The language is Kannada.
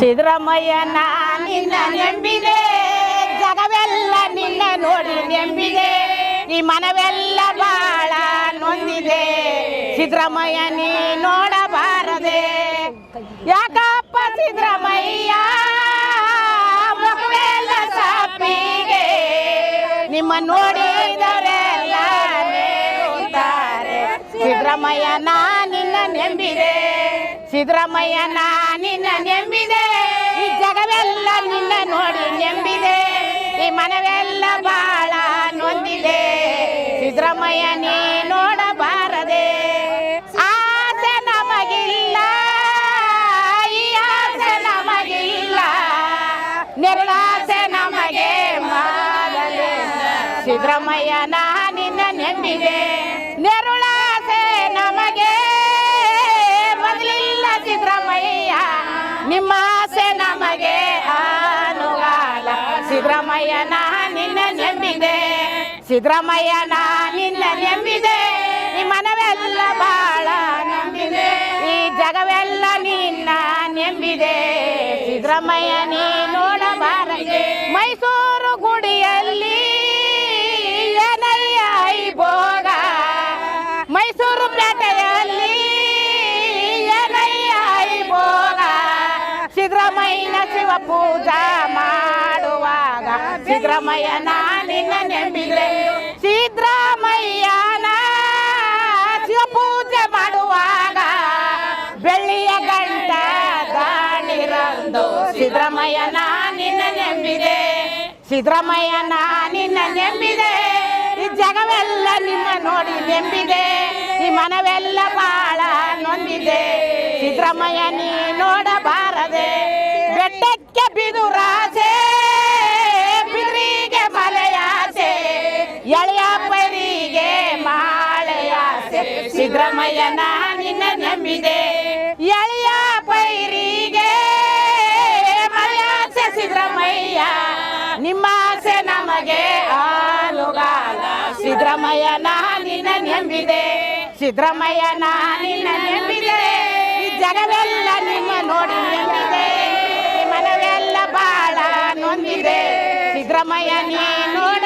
ಸಿದ್ದರಾಮಯ್ಯನ ನಿನ್ನ ನೆಂಬಿದೆ. ಜಗವೆಲ್ಲ ನಿನ್ನ ನೋಡಿ ನೆಂಬಿದೆ. ಈ ಮನವೆಲ್ಲ ಬಾಳ ನೊಂದಿದೆ. ಸಿದ್ದರಾಮಯ್ಯ, ನೀ ನೋಡಬಾರದೆ. ಯಾಕಪ್ಪ ಸಿದ್ದರಾಮಯ್ಯ ಮಗುವೆಲ್ಲ ಸಾಪಿಗೆ. ನಿಮ್ಮ ನೋಡಿದವರೆಲ್ಲ ಸಿದ್ದರಾಮಯ್ಯ, ನಾ ನಿನ್ನ ನೆಂಬಿದೆ. ಸಿದ್ದರಾಮಯ್ಯ, ನಾ ನಿನ್ನ ನೆಂಬಿದೆ. ಈ ಜಗವೆಲ್ಲ ನಿನ್ನ ನೋಡಿ ನೆಂಬಿದೆ. ಈ ಮನವೆಲ್ಲ ಬಾಳ ನೊಂದಿದೆ. ಸಿದ್ದರಾಮಯ್ಯ, ನೀ ನೋಡಬಾರದೆ. ಆಸೆ ನಮಗಿಲ್ಲ. ಈ ಆಸೆ ನಮಗಿಲ್ಲ. ನೆರಳಾಸೆ ನಮಗೆ ಮಾಡಲೆ ಸಿದ್ದರಾಮಯ್ಯ, ನಾ ನಿನ್ನ ನೆಂಬಿದೆ. ನಿಮ್ಮ ಆಸೆ ನಮಗೆ ಅನುಗಾಲ. ಸಿದ್ದರಾಮಯ್ಯ ನಾ ನಿನ್ನ ನೆಮ್ಮಿದೆ. ಸಿದ್ದರಾಮಯ್ಯ ನಾ ನಿನ್ನ ನೆಮ್ಮಿದೆ. ಈ ಮನವೆಲ್ಲ ಬಾಳ ನಂಬಿದೆ ಈ ಜಗವೆಲ್ಲ ನಿನ್ನ ನೆಂಬಿದೆ ಸಿದ್ದರಾಮಯ್ಯ, ನೀ ನೋಡಬಾರದೆ. ಮೈಸೂರು ಪೂಜಾ ಮಾಡುವಾಗ ಸಿದ್ದರಾಮಯ್ಯ ನಿನ್ನ ನೆಂಬಿದೆ ಸಿದ್ದರಾಮಯ್ಯನ ಶಿವಪೂಜೆ ಮಾಡುವಾಗ ಬೆಳ್ಳಿಯ ಗಂಟ ದಾಣಿರಂದು ಸಿದ್ದರಾಮಯ್ಯ ನಿನ್ನ ನೆಂಬಿದೆ ಸಿದ್ದರಾಮಯ್ಯ ನಿನ್ನ ನೆಂಬಿದೆ ಈ ಜಗವೆಲ್ಲ ನಿಮ್ಮ ನೋಡಿ ನೆಂಬಿದೆ ಈ ಮನವೆಲ್ಲ ಬಾಳ ನೊಂದಿದೆ. ಸಿದ್ದರಾಮಯ್ಯ, ನೀ ನೋಡಬಾರದೆ ಮಾಳೆಯಾಸೆ ಸಿದ್ದರಾಮಯ್ಯನ ನಿನ್ನ ನಂಬಿದೆ. ಎಳೆಯ ಪೈರಿಗೆ ಮಲೆಯಾಸೆ ಸಿದ್ದರಾಮಯ್ಯ. ನಿಮ್ಮ ಆಸೆ ನಮಗೆ ಆಲುಗಾಲ. ಸಿದ್ದರಾಮಯ್ಯನ ನಿನ್ನ ನಂಬಿದೆ. ಸಿದ್ದರಾಮಯ್ಯನ ನಿನ್ನ ನಂಬಿದೆ. ಜಗವೆಲ್ಲ ನಿಮ್ಮ ನೋಡಿ ನಂಬಿದೆ. ಮನವೆಲ್ಲ ಬಾಳ ನೊಂದಿದೆ. ಸಿದ್ದರಾಮಯ್ಯ, ನೀ ನೋಡಬಾರದೆ